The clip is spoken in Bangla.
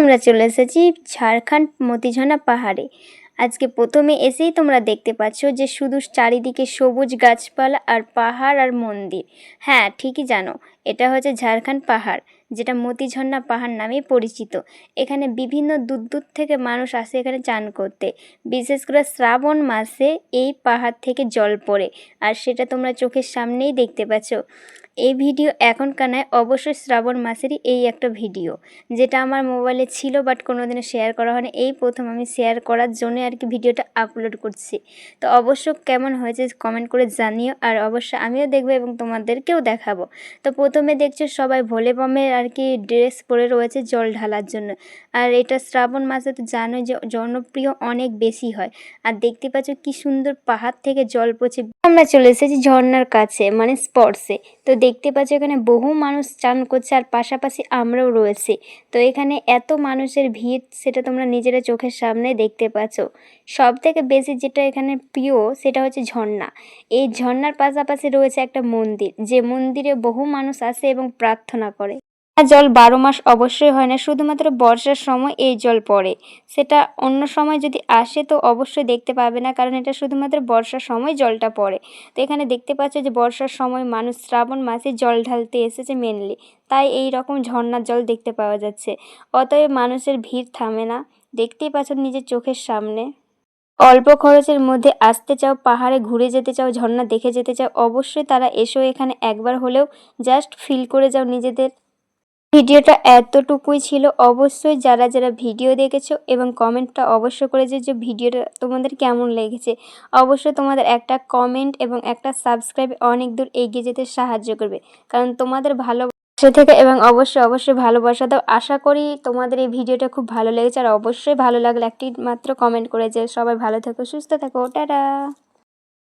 আমরা চলে এসেছি ঝাড়খণ্ড মতিঝনা পাহাড়ে। আজকে প্রথমে এসেই তোমরা দেখতে পাচ্ছ যে শুধু চারিদিকে সবুজ গাছপালা আর পাহাড় আর মন্দির। হ্যাঁ ঠিকই জানো। এটা হচ্ছে ঝাড়খণ্ড পাহাড়, যেটা মতিঝর্ণা পাহাড় নামেই পরিচিত। এখানে বিভিন্ন দূর দূর থেকে মানুষ আসে এখানে চান করতে। বিশেষ করে শ্রাবণ মাসে এই পাহাড় থেকে জল পড়ে, আর সেটা তোমরা চোখের সামনেই দেখতে পাচ্ছ। এই ভিডিও এখনকার নয়, অবশ্যই শ্রাবণ মাসেরই এই একটা ভিডিও, যেটা আমার মোবাইলে ছিল বাট কোনোদিনও শেয়ার করা হয়নি। এই প্রথম আমি শেয়ার করার জন্য আর কি ভিডিওটা আপলোড করছি। তো অবশ্য কেমন হয়েছে কমেন্ট করে জানিও, আর অবশ্যই আমিও দেখব এবং তোমাদেরকেও দেখাবো। তো প্রথমে দেখছ সবাই ভোলে বমের আর কি ড্রেস পরে রয়েছে জল ঢালার জন্য। আর এটা শ্রাবণ মাসে তো জানো যে জনপ্রিয় অনেক বেশি হয়। আর দেখতে পাচ্ছ কি সুন্দর পাহাড় থেকে জল পড়ছে। আমরা চলে এসেছি ঝর্নার কাছে মানে স্পর্শে। তো দেখতে পাচ্ছ এখানে বহু মানুষ চান করছে আর পাশাপাশি আমরাও রয়েছি। তো এখানে এত মানুষের ভিড়, সেটা তোমরা নিজেরা চোখের সামনে দেখতে পাচ্ছ। সব থেকে বেশি যেটা এখানে প্রিয়, সেটা হচ্ছে ঝর্ণা। এই ঝর্ণার পাশাপাশি রয়েছে একটা মন্দির, যে মন্দিরে বহু মানুষ আসে এবং প্রার্থনা করে। জল বারো মাস অবশ্যই হয় না। শুধুমাত্র বর্ষার সময় এই জল পড়ে। সেটা অন্য সময় যদি আসে তো অবশ্যই দেখতে পাবে না, কারণ এটা শুধুমাত্র বর্ষার সময় জলটা পড়ে। তো এখানে দেখতে পাচ্ছ যে বর্ষার সময় মানুষ শ্রাবণ মাসে জল ঢালতে এসেছে মেনলি তাই এই রকম ঝর্ণার জল দেখতে পাওয়া যাচ্ছে। অতএব মানুষের ভিড় থামে না। দেখতেই পাচ্ছ নিজের চোখের সামনে। অল্প খরচের মধ্যে আসতে চাও, পাহাড়ে ঘুরে যেতে চাও, ঝর্ণা দেখে যেতে চাও, অবশ্যই তারা এসো এখানে একবার হলেও জাস্ট ফিল করে যাও নিজেদের। ভিডিওটা এতটুকুই ছিল। অবশ্যই যারা যারা ভিডিও দেখেছ এবং কমেন্টটা অবশ্য করেছে যে ভিডিওটা তোমাদের কেমন লেগেছে। অবশ্যই তোমাদের একটা কমেন্ট এবং একটা সাবস্ক্রাইব অনেক দূর এগিয়ে যেতে সাহায্য করবে। কারণ তোমাদের ভালো থেকে এবং অবশ্যই অবশ্যই ভালোবাসা দাও। আশা করি তোমাদের এই ভিডিওটা খুব ভালো লেগেছে। আর অবশ্যই ভালো লাগলে একটি মাত্র কমেন্ট করে যে সবাই ভালো থেকো, সুস্থ থেকো। টাটা!